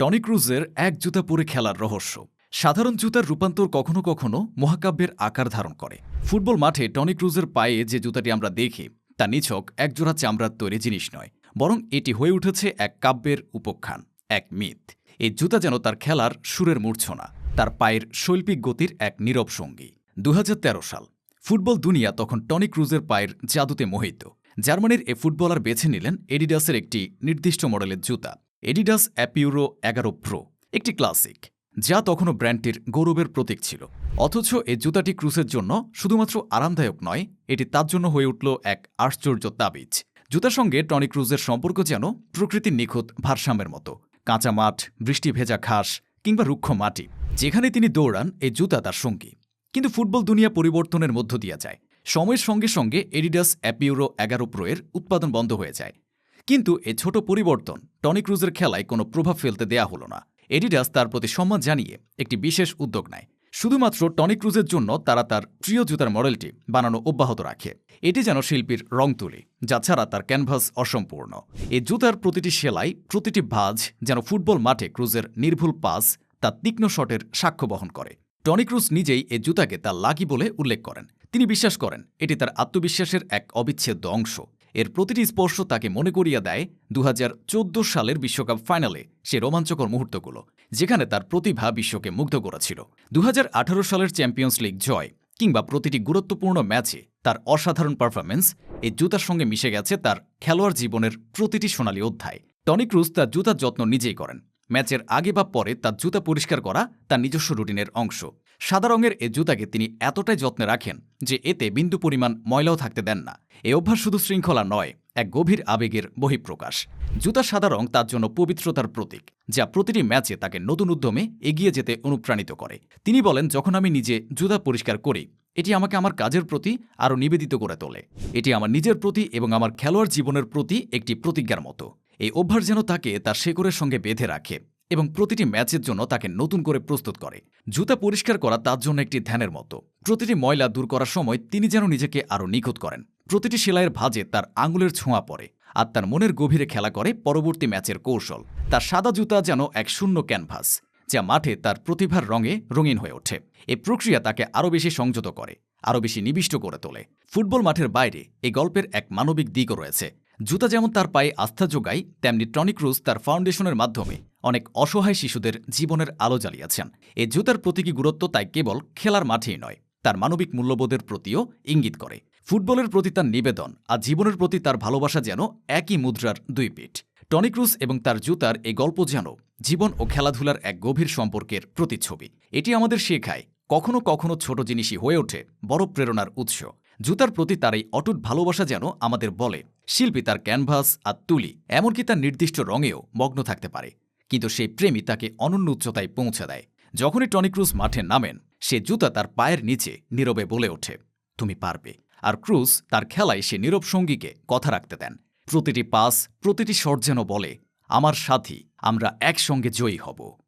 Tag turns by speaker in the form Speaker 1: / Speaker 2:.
Speaker 1: Tony ক্রুজের এক জুতা পরে খেলার রহস্য। সাধারণ জুতার রূপান্তর কখনো কখনো মহাকাব্যের আকার ধারণ করে। ফুটবল মাঠে টনি ক্রুজের পায়ে যে জুতাটি আমরা দেখি, তা নিছক একজোড়া চামড়ার তৈরি জিনিস নয়, বরং এটি হয়ে উঠেছে এক কাব্যের উপখ্যান, এক মিথ। এই জুতা যেন তার খেলার সুরের মূর্ছনা, তার পায়ের শৈল্পিক গতির এক নীরব সঙ্গী। দু হাজার তেরো সাল, ফুটবল দুনিয়া তখন টনি ক্রুজের পায়ের জাদুতে মোহিত। জার্মানির এ ফুটবলার বেছে নিলেন এডিডাসের একটি নির্দিষ্ট মডেলের জুতা। এডিডাস অ্যাপিউরো এগারো প্রো একটি ক্লাসিক, যা তখনও ব্র্যান্ডটির গৌরবের প্রতীক ছিল। অথচ এই জুতাটি ক্রুসের জন্য শুধুমাত্র আরামদায়ক নয়, এটি তার জন্য হয়ে উঠল এক আশ্চর্য তাবিজ। জুতার সঙ্গে টনি ক্রুজের সম্পর্ক যেন প্রকৃতির নিখুঁত ভারসাম্যের মতো। কাঁচা মাঠ, বৃষ্টি ভেজা ঘাস, কিংবা রুক্ষ মাটি, যেখানে তিনি দৌড়ান এই জুতা তার সঙ্গী। কিন্তু ফুটবল দুনিয়া পরিবর্তনের মধ্য দিয়ে যায়। সময়ের সঙ্গে সঙ্গে এডিডাস অ্যাপিউরো এগারো প্রোয়ের উৎপাদন বন্ধ হয়ে যায়। কিন্তু এ ছোট পরিবর্তন টনি ক্রুজের খেলায় কোনো প্রভাব ফেলতে দেয়া হলো না। এডিডাস তার প্রতি সম্মান জানিয়ে একটি বিশেষ উদ্যোগ নেয়। শুধুমাত্র টনি ক্রুজের জন্য তারা তার প্রিয় জুতার মডেলটি বানানো অব্যাহত রাখে। এটি যেন শিল্পীর রং তুলি, যা ছাড়া তার ক্যানভাস অসম্পূর্ণ। এ জুতার প্রতিটি সেলাই, প্রতিটি ভাজ যেন ফুটবল মাঠে ক্রুজের নির্ভুল পাস তার তীক্ষ্ণ শটের সাক্ষ্য বহন করে। টনি ক্রুজ নিজেই এ জুতাকে তার লাগি বলে উল্লেখ করেন। তিনি বিশ্বাস করেন, এটি তার আত্মবিশ্বাসের এক অবিচ্ছেদ্য অংশ। এর প্রতিটি স্পর্শ তাকে মনে করিয়ে দেয় দু হাজার চৌদ্দ সালের বিশ্বকাপ ফাইনালে সে রোমাঞ্চকর মুহূর্তগুলো, যেখানে তার প্রতিভা বিশ্বকে মুগ্ধ করেছিল। দু হাজার আঠারো সালের চ্যাম্পিয়ন্স লিগ জয় কিংবা প্রতিটি গুরুত্বপূর্ণ ম্যাচে তার অসাধারণ পারফরমেন্স এই জুতার সঙ্গে মিশে গেছে তার খেলোয়াড় জীবনের প্রতিটি সোনালী অধ্যায়। টনি ক্রুজ তার জুতার যত্ন নিজেই করেন। ম্যাচের আগে বা পরে তার জুতা পরিষ্কার করা তার নিজস্ব রুটিনের অংশ। সাদা রঙের এ জুতাকে তিনি এতটাই যত্নে রাখেন যে এতে বিন্দু পরিমাণ ময়লাও থাকতে দেন না। এ অভ্যাস শুধু শৃঙ্খলা নয়, এক গভীর আবেগের বহিঃপ্রকাশ। জুতা সাদা রং তার জন্য পবিত্রতার প্রতীক, যা প্রতিটি ম্যাচে তাকে নতুন উদ্যমে এগিয়ে যেতে অনুপ্রাণিত করে। তিনি বলেন, যখন আমি নিজে জুতা পরিষ্কার করি, এটি আমাকে আমার কাজের প্রতি আরও নিবেদিত করে তোলে। এটি আমার নিজের প্রতি এবং আমার খেলোয়াড় জীবনের প্রতি একটি প্রতিজ্ঞার মতো। এই অভ্যাস যেন তাকে তার শেকড়ের সঙ্গে বেঁধে রাখে এবং প্রতিটি ম্যাচের জন্য তাকে নতুন করে প্রস্তুত করে। জুতা পরিষ্কার করা তার জন্য একটি ধ্যানের মতো। প্রতিটি ময়লা দূর করার সময় তিনি যেন নিজেকে আরও নিখুঁত করেন। প্রতিটি সেলাইয়ের ভাঁজে তার আঙুলের ছোঁয়া পড়ে আর তার মনের গভীরে খেলা করে পরবর্তী ম্যাচের কৌশল। তার সাদা জুতা যেন এক শূন্য ক্যানভাস, যা মাঠে তার প্রতিভার রঙে রঙিন হয়ে ওঠে। এই প্রক্রিয়া তাকে আরও বেশি সংযত করে, আরও বেশি নিবিষ্ট করে তোলে। ফুটবল মাঠের বাইরে এই গল্পের এক মানবিক দিকও রয়েছে। জুতা যেমন তার পায়ে আস্থা যোগায়, তেমনি টনি ক্রুজ তার ফাউন্ডেশনের মাধ্যমে অনেক অসহায় শিশুদের জীবনের আলো জ্বালিয়েছেন। এই জুতার প্রতীকী গুরুত্ব তাই কেবল খেলার মাঠেই নয়, তার মানবিক মূল্যবোধের প্রতিও ইঙ্গিত করে। ফুটবলের প্রতি তার নিবেদন আর জীবনের প্রতি তার ভালোবাসা যেন একই মুদ্রার দুই পিঠ। টনি ক্রুজ এবং তার জুতার এই গল্প যেন জীবন ও খেলাধুলার এক গভীর সম্পর্কের প্রতিচ্ছবি। এটি আমাদের শেখায়, কখনো কখনো ছোট জিনিসই হয়ে ওঠে, বড় প্রেরণার উৎস। জুতার প্রতি তার এই অটুট ভালোবাসা যেন আমাদের বলে শিল্পী তার ক্যানভাস আর তুলি, এমনকি তার নির্দিষ্ট রঙেও মগ্ন থাকতে পারে। কিন্তু সেই প্রেমই তাকে অনন্য উচ্চতায় পৌঁছে দেয়। যখনই টনি ক্রুজ মাঠে নামেন, সে জুতা তার পায়ের নিচে নীরবে বলে ওঠে, তুমি পারবে। আর ক্রুজ তার খেলায় সে নীরব সঙ্গীকে কথা রাখতে দেন। প্রতিটি পাস, প্রতিটি শট যেন বলে, আমার সাথী, আমরা একসঙ্গে জয়ী হব